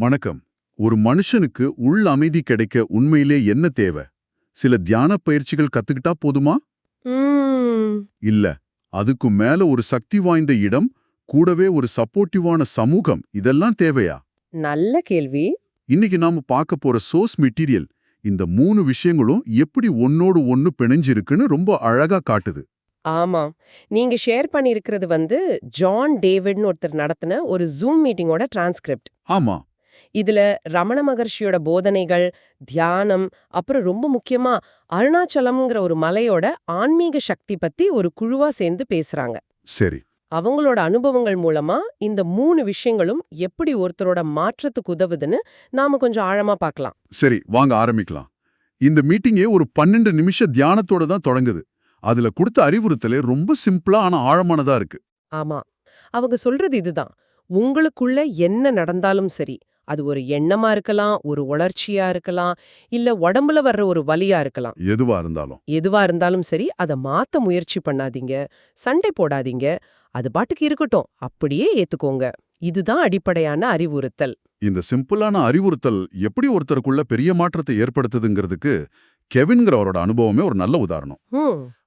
வணக்கம். ஒரு மனுஷனுக்கு உள் அமைதி கிடைக்க உண்மையிலே என்ன தேவை? சில தியான பயிற்சிகள் கத்துக்கிட்டா போதுமா? இல்ல. அதுக்கு மேல ஒரு சக்தி வாய்ந்த இடம் கூடவே ஒரு சப்போர்ட்டிவான சமூகம் இதெல்லாம் தேவையா? நல்ல கேள்வி. இன்னைக்கு நாம பார்க்க போற சோர்ஸ் மெட்டீரியல் இந்த மூணு விஷயங்களும் எப்படி ஒன்னோடு ஒன்னு பிணைஞ்சிருக்குன்னு ரொம்ப அழகா காட்டுது. ஆமாம் நீங்க ஷேர் பண்ணியிருக்கிறது வந்து ஜான் டேவிட்னு ஒருத்தர் நடத்தின ஒரு ஜூம் மீட்டிங்கோட டிரான்ஸ்கிரிப்ட் ஆமா. இதுல ரமண மகர்ஷியோட போதனைகள் தியானம் அப்புறம் ரொம்ப முக்கியமா அருணாச்சலம்ங்கிற ஒரு மலையோட ஆன்மீக சக்தி பத்தி ஒரு குழுவா சேர்ந்து பேசுறாங்க. சரி. அவங்களோட அனுபவங்கள் மூலமா இந்த மூணு விஷயங்களும் எப்படி ஒருத்தரோட மாற்றத்துக்கு உதவுதுன்னு நாம கொஞ்சம் ஆழமா பார்க்கலாம். சரி வாங்க ஆரம்பிக்கலாம். இந்த மீட்டிங்கே ஒரு பன்னெண்டு நிமிஷ தியானத்தோட தான் தொடங்குது. அதுல கொடுத்த அறிவுறுத்தலே ரொம்ப சிம்பிளா ஆனா ஆழமானதா இருக்கு. ஆமா. அவங்க சொல்றது இதுதான். உங்களுக்குள்ள என்ன நடந்தாலும் சரி அது ஒரு எண்ணமா இருக்கலாம் ஒரு உணர்ச்சியா இருக்கலாம் இல்ல உடம்புல வர்ற ஒரு வலியா இருக்கலாம். எதுவா இருந்தாலும். எதுவா இருந்தாலும் சரி அதை மாத்த முயற்சி பண்ணாதீங்க சண்டை போடாதீங்க அது பாட்டுக்கு இருக்கட்டும் அப்படியே ஏத்துக்கோங்க. இதுதான் அடிப்படையான அறிவுறுத்தல். இந்த சிம்பிளான அறிவுறுத்தல் எப்படி ஒருத்தருக்குள்ள பெரிய மாற்றத்தை ஏற்படுத்துதுங்கிறதுக்கு கெவின்கிறவரோட அனுபவமே ஒரு நல்ல உதாரணம்.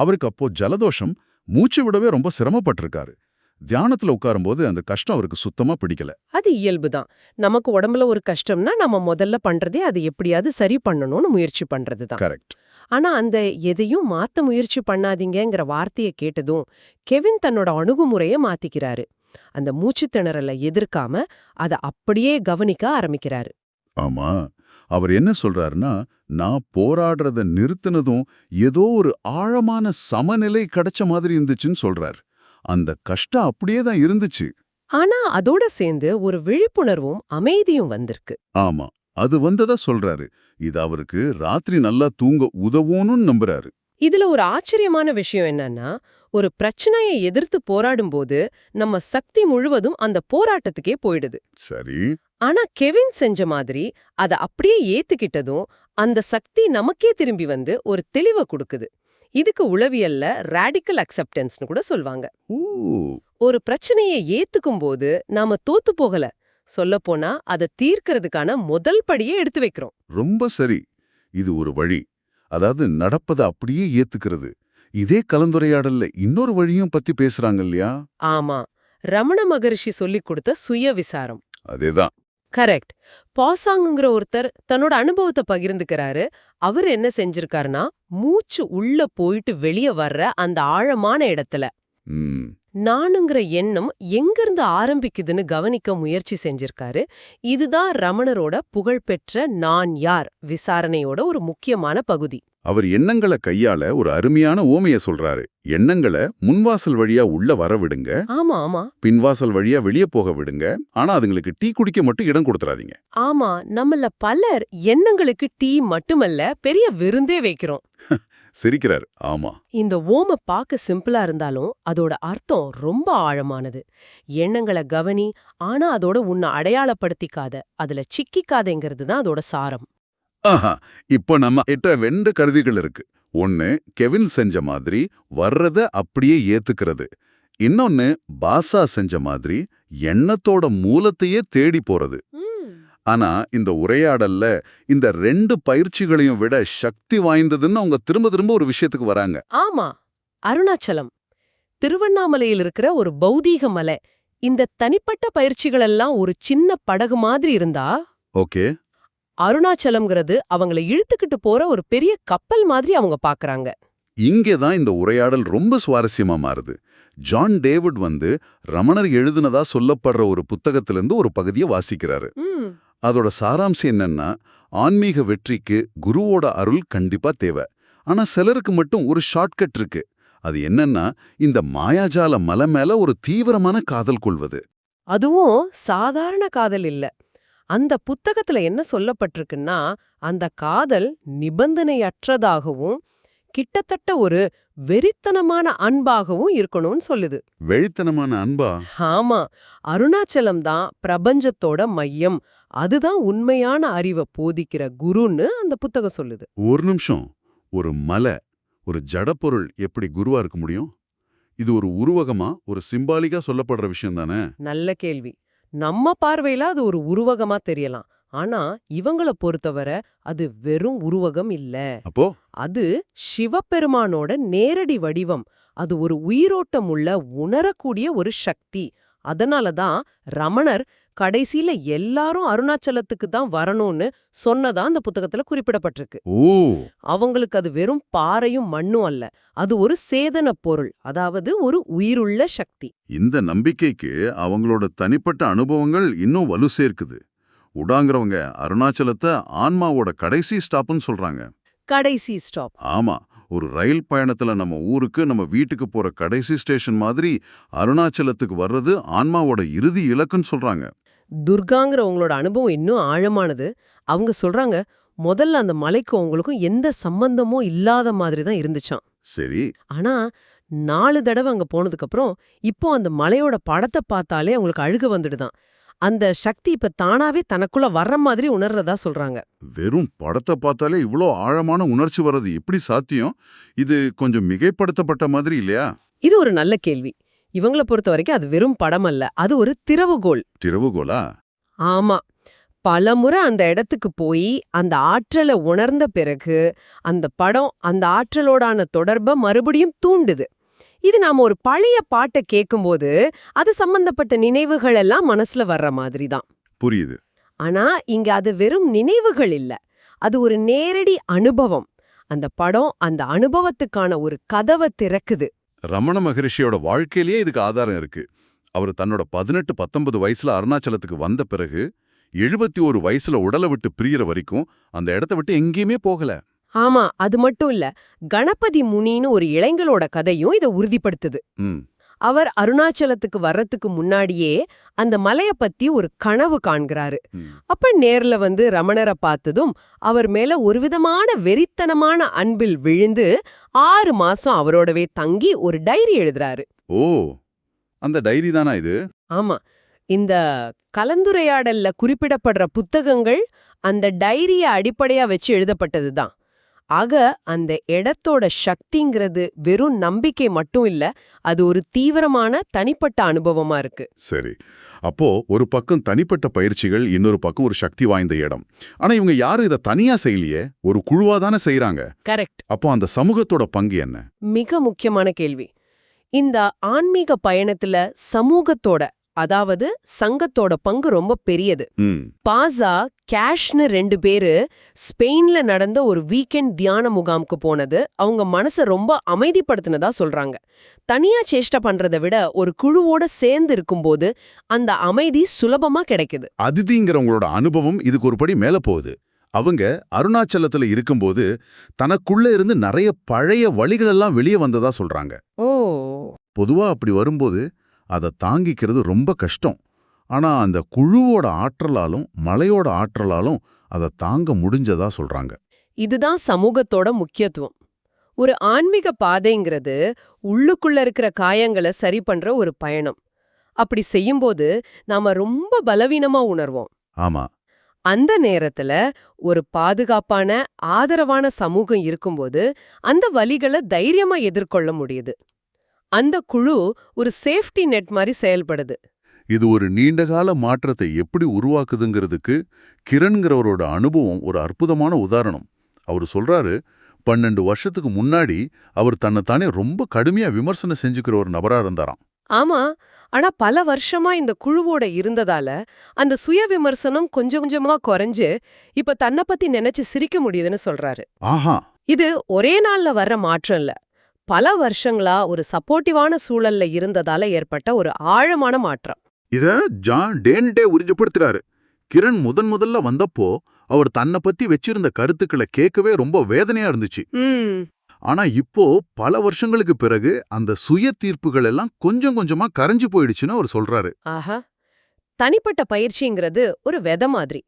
அவருக்கு அப்போ ஜலதோஷம் மூச்சு விடவே ரொம்ப சிரமப்பட்டிருக்காரு. தியானத்துல உட்காரும்போது அந்த கஷ்டம் அவருக்கு சுத்தமா பிடிக்கல. அது இயல்புதான். நமக்கு உடம்புல ஒரு கஷ்டம்னா நம்ம முதல்ல பண்றதே அதை எப்படியாவது சரி பண்ணணும்னு முயற்சி பண்றதுதான். கரெக்ட். ஆனா அந்த எதையும் மாத்த முயற்சி பண்ணாதீங்கங்கிற வார்த்தையை கேட்டதும் கெவின் தன்னோட அணுகுமுறைய மாத்திக்கிறாரு. அந்த மூச்சுத் திணறலை எதிர்க்காம அதை அப்படியே கவனிக்க ஆரம்பிக்கிறாரு. ஆமா. அவர் என்ன சொல்றாருன்னா நான் போராடுறத நிறுத்தினதும் ஏதோ ஒரு ஆழமான சமநிலை கிடைச்ச மாதிரி இருந்துச்சுன்னு சொல்றார். அந்த கஷ்டம் அப்படியே தான் இருந்துச்சு. ஆனா அதோட சேர்ந்து ஒரு விழிப்புணர்வும் அமைதியும் வந்திருக்கு. ஆமா அது வந்ததா சொல்றாரு. இது அவருக்கு ராத்திரி நல்லா தூங்க உதவும்னு நம்புறாரு. இதுல ஒரு ஆச்சரியமான விஷயம் என்னன்னா ஒரு பிரச்சனையை எதிர்த்து போராடும்போது நம்ம சக்தி முழுவதும் அந்த போராட்டத்துக்கே போயிடுது. சரி. ஆனா கெவின் செஞ்ச மாதிரி அத அப்படியே ஏத்துக்கிட்டதும் அந்த சக்தி நமக்கே திரும்பி வந்து ஒரு தெளிவை கொடுக்குது. இதுக்கு உளவியல்ல ராடிக்கல் அக்செப்டன்ஸ்னு கூட சொல்வாங்க. ஒரு பிரச்சனையை ஏத்துக்கும் போது நாம தோத்து போகல. சொல்லப்போனா அதை தீர்க்கறதுக்கான முதல் படியே எடுத்து வைக்கிறோம். ரொம்ப சரி. இது ஒரு வழி. அதாவது நடப்பதை அப்படியே ஏத்துக்கிறது. இதே கலந்துரையாடல்ல இன்னொரு வழியும் பத்தி பேசுறாங்க இல்லையா? ஆமா. ரமண மகரிஷி சொல்லிக் கொடுத்த சுய விசாரம். அதேதான். கரெக்ட் பாசாங்குங்கிற ஒருத்தர் தன்னோட அனுபவத்தை பகிர்ந்துக்கிறாரு. அவர் என்ன செஞ்சிருக்காருன்னா மூச்சு உள்ள போயிட்டு வெளிய வர்ற அந்த ஆழமான இடத்துல. நானுங்கிற எண்ணம் எங்கிருந்து ஆரம்பிக்குதுன்னு கவனிக்க முயற்சி செஞ்சிருக்காரு. இதுதான் ரமணரோட புகழ்பெற்ற நான் யார் விசாரணையோட ஒரு முக்கியமான பகுதி. அவர் எண்ணங்களை கையாள ஒரு அருமையான ஓமைய சொல்றாரு. எண்ணங்களை முன்வாசல் வழியா உள்ள வர விடுங்க. ஆமா ஆமா. பின்வாசல் வழியா வெளிய போக விடுங்க. ஆனா அதுங்களுக்கு டீ குடிக்க மட்டும் இடம் கொடுத்துறாதீங்க. ஆமா நம்மள பலர் எண்ணங்களுக்கு டீ மட்டுமல்ல பெரிய விருந்தே வைக்கிறோம். சிரிக்கிறார். ஆமா. இந்த ஓம பார்க்க சிம்பிளா இருந்தாலும் அதோட அர்த்தம் ரொம்ப ஆழமானது. எண்ணங்களை கவனி ஆனா அதோட உன்னை அடையாளப்படுத்திக்காத அதுல சிக்கிக்காதேங்கிறது தான் அதோட சாரம். ஆஹா இப்போ நம்ம கிட்ட ரெண்டு கருவிகள் இருக்கு. ஒன்னு கெவின் செஞ்ச மாதிரி வர்றத அப்படியே ஏத்துக்கிறது. இன்னொன்னு பாசா செஞ்ச மாதிரி எண்ணத்தோட மூலத்தையே தேடி போறது. ஆனா இந்த உரையாடல்ல இந்த ரெண்டு பயிற்சிகளையும் விட சக்தி வாய்ந்ததுன்னு அவங்க திரும்ப திரும்ப ஒரு விஷயத்துக்கு வராங்க. ஆமா அருணாச்சலம். திருவண்ணாமலையில் இருக்கிற ஒரு பௌதீக மலை. இந்த தனிப்பட்ட பயிற்சிகளெல்லாம் ஒரு சின்ன படகு மாதிரி இருந்தா? ஓகே. அருணாச்சலம்ங்கிறது அவங்கள இழுத்துக்கிட்டு போற ஒரு பெரிய கப்பல் மாதிரி அவங்க பாக்குறாங்க. இங்கே தான் இந்த உரையாடல் ரொம்ப சுவாரஸ்யமா மாறுது. ஜான் டேவிட் வந்து ரமணர் எழுதுனதா சொல்லப்படுற ஒரு புத்தகத்திலிருந்து ஒரு பகுதியை வாசிக்கிறாரு. அதோட சாராம்சம் என்னன்னா ஆன்மீக வெற்றிக்கு குருவோட அருள் கண்டிப்பா தேவை. ஆனா சிலருக்கு மட்டும் ஒரு ஷார்ட்கட் இருக்கு. அது என்னன்னா இந்த மாயாஜால மலை மேல ஒரு தீவிரமான காதல் கொள்வது. அதுவும் சாதாரண காதல் இல்ல. அந்த புத்தகத்துல என்ன சொல்லப்பட்டிருக்குன்னா அந்த காதல் நிபந்தனையற்றதாகவும் கிட்டத்தட்ட ஒரு வெறித்தனமான அன்பாகவும் இருக்கணும்னு சொல்லுது. வெழித்தனமான அன்பா? ஆமா. அருணாச்சலம் தான் பிரபஞ்சத்தோட மையம். அதுதான் உண்மையான அறிவை போதிக்கிற குருன்னு அந்த புத்தகம் சொல்லுது. ஒரு நிமிஷம். ஒரு மலை ஒரு ஜடப்பொருள் எப்படி குருவா இருக்க முடியும்? இது ஒரு உருவகமா? ஒரு சிம்பாலிக்கா சொல்லப்படுற விஷயம் தானே? நல்ல கேள்வி. நம்ம பார்வையில அது ஒரு உருவகமா தெரியலாம். ஆனா இவங்கள பொறுத்தவரை அது வெறும் உருவகம் இல்ல. அப்போ? அது சிவபெருமானோட நேரடி வடிவம். அது ஒரு உயிரோட்டம் உள்ள உணரக்கூடிய ஒரு சக்தி. அதனால தான் ரமணர் கடைசியில எல்லாரும் அருணாச்சலத்துக்கு தான் வரணும்னு சொன்னதா அந்த புத்தகத்துல குறிப்பிடப்பட்டிருக்கு. ஓ! அவங்களுக்கு அது வெறும் பாறையும் மண்ணும் அல்ல. அது ஒரு சேதன பொருள். அதாவது ஒரு உயிருள்ள சக்தி. இந்த நம்பிக்கைக்கு அவங்களோட தனிப்பட்ட அனுபவங்கள் இன்னும் வலு சேர்க்குது. உடாங்கிறவங்க அருணாச்சலத்தை ஆன்மாவோட கடைசி ஸ்டாப்னு சொல்றாங்க. கடைசி ஸ்டாப். ஆமா ஒரு ரயில் பயணத்துல நம்ம ஊருக்கு நம்ம வீட்டுக்கு போற கடைசி ஸ்டேஷன் மாதிரி அருணாச்சலத்துக்கு வர்றது ஆன்மாவோட இறுதி இலக்குன்னு சொல்றாங்க. துர்காங்கிற உங்களோட அனுபவம் இன்னும் ஆழமானது. அவங்க சொல்றாங்க முதல்ல அந்த மலைக்கும் உங்களுக்கும் எந்த சம்பந்தமும் இல்லாத மாதிரி தான் இருந்துச்சாம். சரி. ஆனா நாலு தடவை அங்க போனதுக்கு அப்புறம் இப்போ அந்த மலையோட படத்தை பார்த்தாலே அவங்களுக்கு அழுக வந்துடுதான். அந்த சக்தி இப்ப தானாவே தனக்குள்ள வர்ற மாதிரி உணர்றதா சொல்றாங்க. வெறும் படத்தை பார்த்தாலே இவ்ளோ ஆழமான உணர்ச்சி வர்றது எப்படி சாத்தியம்? இது கொஞ்சம் மிகைப்படுத்தப்பட்ட மாதிரி இல்லையா? இது ஒரு நல்ல கேள்வி. இவங்கள பொறுத்த வரைக்கும் அது வெறும் படம் அல்ல அது ஒரு திறவுகோல் திறவுகோலா ஆமா. பலமுறை அந்த இடத்துக்கு போய் அந்த ஆற்றலை உணர்ந்த பிறகு அந்த படம் அந்த ஆற்றலோடான தொடர்பை மறுபடியும் தூண்டுது. இது நாம ஒரு பழைய பாட்டை கேட்கும்போது அது சம்பந்தப்பட்ட நினைவுகள் எல்லாம் மனசுல வர்ற மாதிரி தான் புரியுது. ஆனா இங்க அது வெறும் நினைவுகள் இல்ல. அது ஒரு நேரடி அனுபவம். அந்த படம் அந்த அனுபவத்துக்கான ஒரு கதவை திறக்குது. ரமண மகரிஷியோட வாழ்க்கையிலேயே இதுக்கு ஆதாரம் இருக்கு. அவர் தன்னோட பதினெட்டு பத்தொன்பது வயசுல அருணாச்சலத்துக்கு வந்த பிறகு எழுபத்தி ஒரு வயசுல உடலை விட்டு பிரியற வரைக்கும் அந்த இடத்த விட்டு எங்கேயுமே போகல. ஆமா அது மட்டும் இல்ல கணபதி முனின்னு ஒரு இளைஞரோட கதையும் இதை உறுதிப்படுத்துது. அவர் அருணாச்சலத்துக்கு வர்றதுக்கு முன்னாடியே அந்த மலைய பத்தி ஒரு கனவு காண்கிறாரு. அப்ப நேர்ல வந்து ரமணரை பார்த்ததும் அவர் மேல ஒரு விதமான வெறித்தனமான அன்பில் விழுந்து ஆறு மாசம் அவரோடவே தங்கி ஒரு டைரி எழுதுறாரு. ஓ அந்த டைரி தானா இது? ஆமா இந்த கலந்துரையாடல்ல குறிப்பிடப்படுற புத்தகங்கள் அந்த டைரிய அடிப்படையா வச்சு எழுதப்பட்டதுதான் ஆக அந்த இடத்தோட சக்திங்கிறது வெறும் நம்பிக்கை மட்டும் இல்ல அது ஒரு தீவிரமான தனிப்பட்ட அனுபவமா இருக்கு. சரி. அப்போ ஒரு பக்கம் தனிப்பட்ட பயிற்சிகள் இன்னொரு பக்கம் ஒரு சக்தி வாய்ந்த இடம். ஆனா இவங்க யாரும் இதை தனியா செய்யலையே? ஒரு குழுவா தானே செய்யறாங்க கரெக்ட். அப்போ அந்த சமூகத்தோட பங்கு என்ன? மிக முக்கியமான கேள்வி. இந்த ஆன்மீக பயணத்துல சமூகத்தோட அதாவது சங்கத்தோட பங்கு ரொம்ப பெரியது. பாசா கேஷ்னு ரெண்டு பேரு ஸ்பெயின்ல நடந்த ஒரு வீக்கெண்ட் தியான முகாமுக்கு போனது. அவங்க மனச ரொம்ப அமைதிப்படுத்தினதா சொல்றாங்க. தனியா சேஷ்டை பண்றதை விட ஒரு குழுவோட சேர்ந்து இருக்கும்போது அந்த அமைதி சுலபமா கிடைக்குது. அதிதிங்கிறவங்களோட அனுபவம் இதுக்கு ஒரு படி மேல போகுது. அவங்க அருணாச்சலத்துல இருக்கும்போது தனக்குள்ள இருந்து நிறைய பழைய வழிகளெல்லாம் வெளியே வந்ததா சொல்றாங்க. ஓ. பொதுவா அப்படி வரும்போது அதை தாங்கிக்கிறது ரொம்ப கஷ்டம். ஆனா அந்த குழுவோட ஆற்றலாலும் மலையோட ஆற்றலாலும் அதை தாங்க முடிஞ்சதா சொல்றாங்க. இதுதான் சமூகத்தோட முக்கியத்துவம். ஒரு ஆன்மீக பாதைங்கிறது உள்ளுக்குள்ள இருக்கிற காயங்களை சரி பண்ற ஒரு பயணம். அப்படி செய்யும்போது நாம ரொம்ப பலவீனமா உணர்வோம். ஆமா. அந்த நேரத்துல ஒரு பாதுகாப்பான ஆதரவான சமூகம் இருக்கும்போது அந்த வலிகளை தைரியமா எதிர்கொள்ள முடியுது. அந்த குழு ஒரு சேஃப்டி நெட் மாதிரி செயல்படுது. இது ஒரு நீண்டகால மாற்றத்தை எப்படி உருவாக்குதுங்கிறதுக்கு கிரண்கிறவரோட அனுபவம் ஒரு அற்புதமான உதாரணம். அவர் சொல்றாரு பன்னெண்டு வருஷத்துக்கு முன்னாடி அவர் தன்னைத்தானே ரொம்ப கடுமையா விமர்சனம் செஞ்சுக்கிற ஒரு நபரா இருந்தாராம். ஆமா ஆனா பல வருஷமா இந்த குழுவோட இருந்ததால அந்த சுய விமர்சனம் கொஞ்சம் கொஞ்சமா குறைஞ்சு இப்ப தன்னை பத்தி நினைச்சு சிரிக்க முடியுதுன்னு சொல்றாரு. ஆஹா. இது ஒரே நாள்ல வர்ற மாற்றம் இல்ல. பல வருஷங்களா ஒரு சப்போர்ட்டிவான சூழல்ல இருந்ததால ஏற்பட்ட ஒரு ஆழமான மாற்றம். இத ஜான் டேன்டே உறுதிப்படுத்துறாரு கிரண் முதன் முதல்ல வந்தப்போ அவர் தன்னை பத்தி வச்சிருந்த கருத்துக்களை கேட்கவே ரொம்ப வேதனையா இருந்துச்சு. ஆனா இப்போ பல வருஷங்களுக்கு பிறகு அந்த சுய தீர்ப்புகள் எல்லாம் கொஞ்சம் கொஞ்சமா கரைஞ்சு போயிடுச்சுன்னு அவர் சொல்றாரு. ஆஹா. தனிப்பட்ட பயிற்சிங்கிறது ஒரு விதை மாதிரி.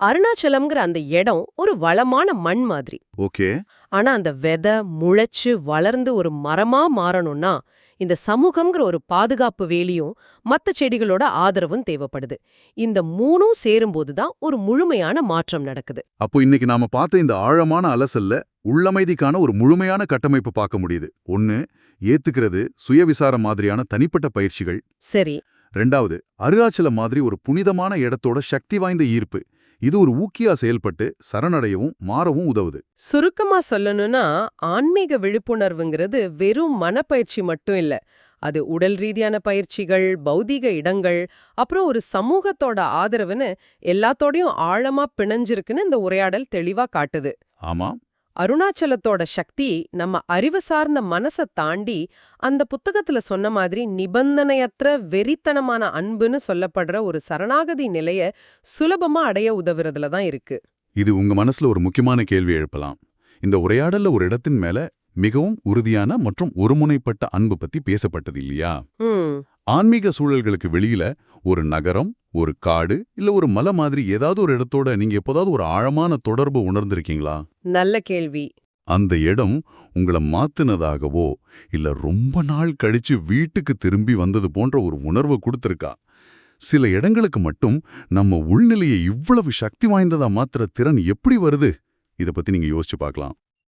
அருணாச்சலம்ங்கிற அந்த இடம் ஒரு வளமான மண் மாதிரி. ஓகே. ஆனா அந்த விதை முளைச்சு வளர்ந்து ஒரு மரமா மாறணும்னா இந்த சமூகம்ங்கிற ஒரு பாதுகாப்பு வேலியும் மத்த செடிகளோட ஆதரவும் தேவைப்படுது. இந்த மூணும் சேரும்போது தான் ஒரு முழுமையான மாற்றம் நடக்குது. அப்போ இன்னைக்கு நாம பார்த்த இந்த ஆழமான அலசல்ல உள்ளமைதிக்கான ஒரு முழுமையான கட்டமைப்பு பார்க்க முடியுது. ஒன்னு ஏத்துக்கிறது சுயவிசாரம் மாதிரியான தனிப்பட்ட பயிற்சிகள். சரி. ரெண்டாவது அருகாச்சல மாதிரி ஒரு புனிதமான இடத்தோட சக்தி வாய்ந்த ஈர்ப்பு. இது ஒரு ஊக்கியா செயல்பட்டு சரணடையவும் மாறவும் உதவுது. சுருக்கமா சொல்லணும்னா ஆன்மீக விழிப்புணர்வுங்கிறது வெறும் மனப்பயிற்சி மட்டும் இல்ல. அது உடல் ரீதியான பயிற்சிகள் பௌதீக இடங்கள் அப்புறம் ஒரு சமூகத்தோட ஆதரவுன்னு எல்லாத்தோடையும் ஆழமா பிணைஞ்சிருக்குன்னு இந்த உரையாடல் தெளிவா காட்டுது. ஆமா. அருணாச்சலத்தோட சக்தி நம்ம அறிவு சார்ந்த மனச தாண்டி அந்த புத்தகத்துல சொன்ன மாதிரி நிபந்தனையற்ற வெறித்தனமான அன்புன்னு சொல்லப்படுற ஒரு சரணாகதி நிலைய சுலபமா அடைய உதவுறதுல தான் இருக்கு. இது உங்க மனசுல ஒரு முக்கியமான கேள்வி எழுப்பலாம். இந்த உரையாடல்ல ஒரு இடத்தின் மேல மிகவும் உறுதியான மற்றும் ஒருமுனைப்பட்ட அன்பு பத்தி பேசப்பட்டது இல்லையா? ஆன்மீக சூழல்களுக்கு வெளியில ஒரு நகரம் ஒரு காடு இல்ல ஒரு மலை மாதிரி ஏதாவது ஒரு இடத்தோட நீங்க எப்போதாவது ஒரு ஆழமான தொடர்பு உணர்ந்திருக்கீங்களா? நல்ல கேள்வி. அந்த இடம் உங்கள மாத்துனதாகவோ இல்ல ரொம்ப நாள் கழிச்சு வீட்டுக்கு திரும்பி வந்தது போன்ற ஒரு உணர்வு கொடுத்திருக்கா? சில இடங்களுக்கு மட்டும் நம்ம உள்நிலையை இவ்வளவு சக்தி வாய்ந்ததா மாத்துற திறன் எப்படி வருது? இத பத்தி நீங்க யோசிச்சு பார்க்கலாம்.